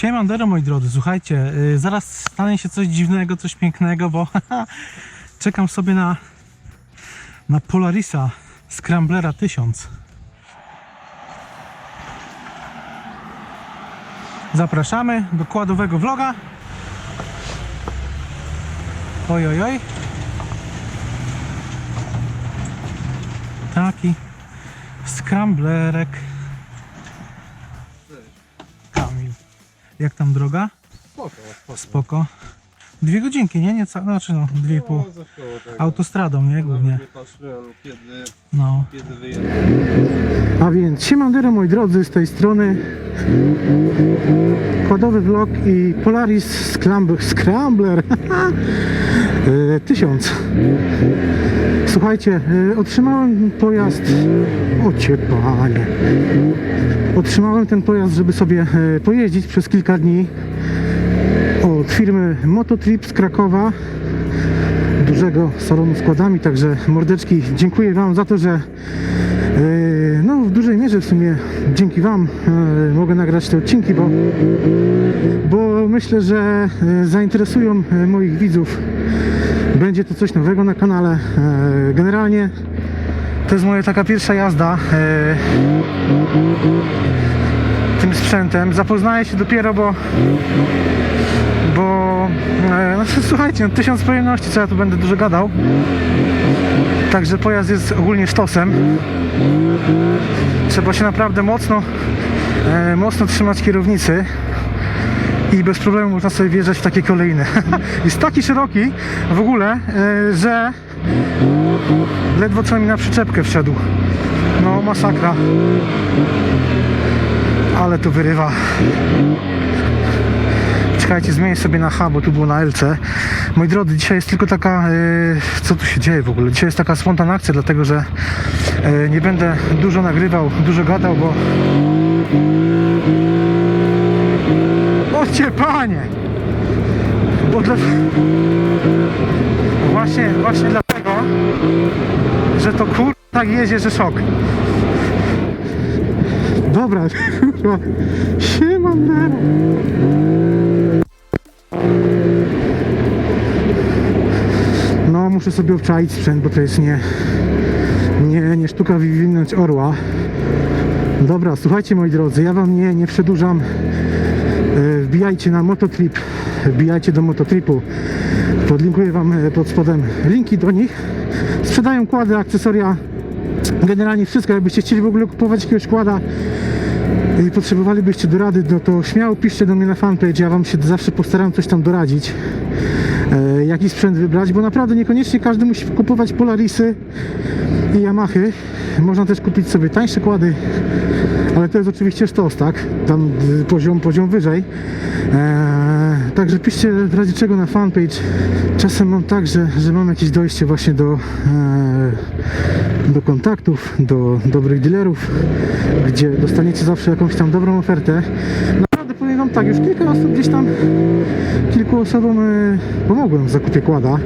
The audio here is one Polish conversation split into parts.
Siemandero moi drodzy, słuchajcie, y, zaraz stanie się coś dziwnego, coś pięknego, bo czekam sobie na, na Polarisa Scramblera 1000. Zapraszamy do kładowego vloga. Oj, oj, oj. Taki Scramblerek. Kamil. Jak tam droga? Spoko, spoko. Spoko. Dwie godzinki, nie? Nieco, znaczy no, dwie i pół. No, koło tego. Autostradą, nie? Głównie. Nawet nie patrzyłem kiedy, No. kiedy. A więc siemandero moi drodzy, z tej strony kładowy vlog i Polaris Scrambler, Scrambler e, 1000 Słuchajcie, e, otrzymałem pojazd o cię panie Otrzymałem ten pojazd, żeby sobie e, pojeździć przez kilka dni od firmy Mototrip z Krakowa dużego salonu z kładami, także mordeczki dziękuję Wam za to, że e, no w dużej mierze w sumie dzięki Wam e, mogę nagrać te odcinki, bo, bo myślę, że e, zainteresują moich widzów. Będzie to coś nowego na kanale. Generalnie to jest moja taka pierwsza jazda tym sprzętem. Zapoznaję się dopiero, bo bo e, no, słuchajcie, no, tysiąc pojemności, co ja tu będę dużo gadał. Także pojazd jest ogólnie sztosem. Trzeba się naprawdę mocno, e, mocno trzymać kierownicy i bez problemu można sobie wjeżdżać w takie kolejne. jest taki szeroki w ogóle, e, że ledwo co mi na przyczepkę wszedł. No masakra. Ale to wyrywa. Czekajcie, zmienię sobie na H, bo tu było na LC. Moi drodzy, dzisiaj jest tylko taka, e, co tu się dzieje w ogóle? Dzisiaj jest taka spontana akcja, dlatego że e, nie będę dużo nagrywał, dużo gadał, bo... Ocie panie! Bo dla... Właśnie, właśnie dlatego, że to kur... tak jedzie, że szok. Dobra, kurwa. Muszę sobie obczaić sprzęt, bo to jest nie, nie, nie sztuka wywinąć orła. Dobra, słuchajcie moi drodzy, ja wam nie, nie przedłużam. E, Wbijajcie na Mototrip, wbijajcie do Mototripu. Podlinkuję wam e, pod spodem linki do nich. Sprzedają kłady, akcesoria, generalnie wszystko. Jakbyście chcieli w ogóle kupować jakiegoś kłada, i potrzebowalibyście dorady, no to śmiało piszcie do mnie na fanpage, ja Wam się zawsze postaram coś tam doradzić. E, jaki sprzęt wybrać, bo naprawdę niekoniecznie każdy musi kupować Polarisy i Yamahy. Można też kupić sobie tańsze kłady, ale to jest oczywiście sztos, tak? Tam poziom, poziom wyżej. E, także piszcie w razie czego na fanpage. Czasem mam tak, że, że mam jakieś dojście właśnie do, e, do kontaktów, do dobrych dealerów, gdzie dostaniecie zawsze jakąś tam dobrą ofertę. Wam tak, już kilka osób gdzieś tam, kilku osobom e, pomogłem w zakupie kłada.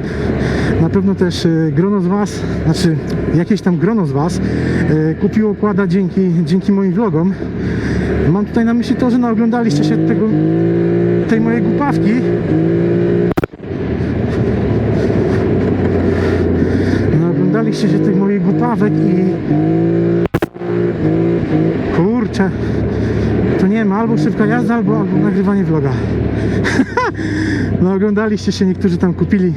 Na pewno też e, grono z Was, znaczy jakieś tam grono z Was e, kupiło kłada dzięki, dzięki moim vlogom. Mam tutaj na myśli to, że naoglądaliście się tego, tej mojej głupawki. Naoglądaliście się tych moich głupawek i kurczę to nie wiem, albo szybka jazda, albo, albo nagrywanie vloga. no oglądaliście się, niektórzy tam kupili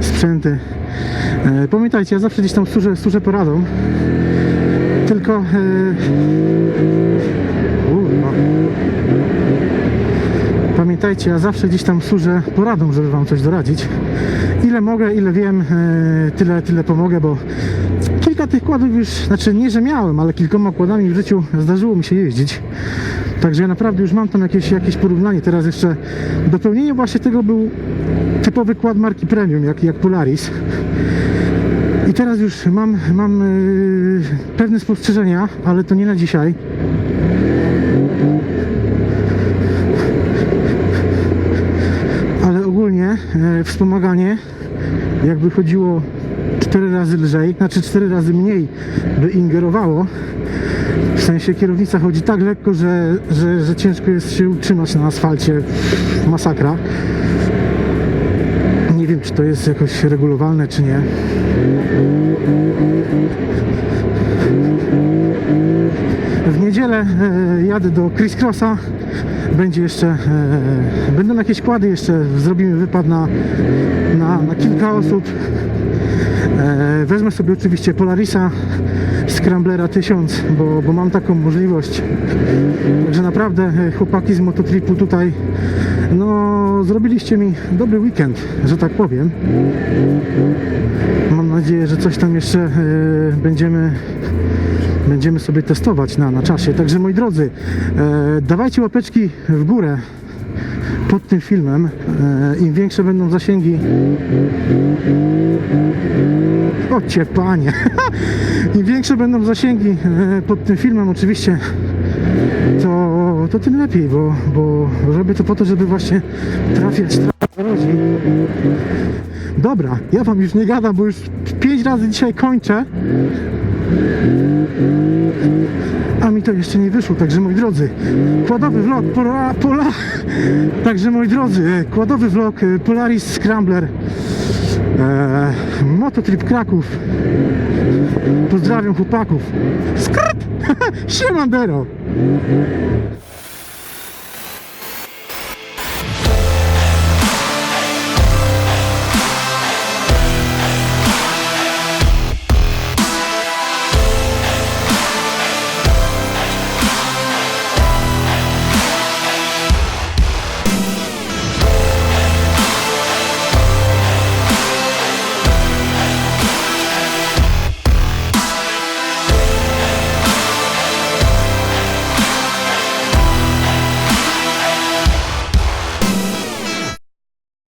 sprzęty. E, pamiętajcie, ja zawsze gdzieś tam służę, służę poradą. Tylko e, Pamiętajcie, ja zawsze gdzieś tam służę poradą, żeby wam coś doradzić. Ile mogę, ile wiem, e, tyle, tyle pomogę, bo kilka tych kładów już, znaczy nie, że miałem, ale kilkoma kładami w życiu zdarzyło mi się jeździć. Także ja naprawdę już mam tam jakieś, jakieś porównanie. Teraz jeszcze dopełnienie właśnie tego był typowy kład marki premium, jak, jak Polaris. I teraz już mam, mam yy, pewne spostrzeżenia, ale to nie na dzisiaj. Wspomaganie jakby chodziło 4 razy lżej, znaczy 4 razy mniej by ingerowało. W sensie kierownica chodzi tak lekko, że, że, że ciężko jest się utrzymać na asfalcie. Masakra. Nie wiem, czy to jest jakoś regulowalne, czy nie. W niedzielę e, jadę do Chris Crossa. Będzie jeszcze, e, będą jakieś kłady jeszcze, zrobimy wypad na, na, na kilka osób. E, wezmę sobie oczywiście Polarisa Scramblera 1000, bo, bo mam taką możliwość. Także naprawdę chłopaki z mototripu tutaj no zrobiliście mi dobry weekend, że tak powiem. Mam nadzieję, że coś tam jeszcze będziemy będziemy sobie testować na, na czasie. Także moi drodzy, e, dawajcie łapeczki w górę pod tym filmem. E, Im większe będą zasięgi. Chodźcie, panie. Im większe będą zasięgi e, pod tym filmem, oczywiście, to, to tym lepiej, bo, bo robię to po to, żeby właśnie trafiać ludzi. Dobra, ja wam już nie gadam, bo już pięć razy dzisiaj kończę. A mi to jeszcze nie wyszło, także moi drodzy, kładowy vlog Pola, Pola także moi drodzy, e, kładowy vlog e, Polaris Scrambler e, Mototrip Kraków Pozdrawiam chłopaków Skrt! Siemandero!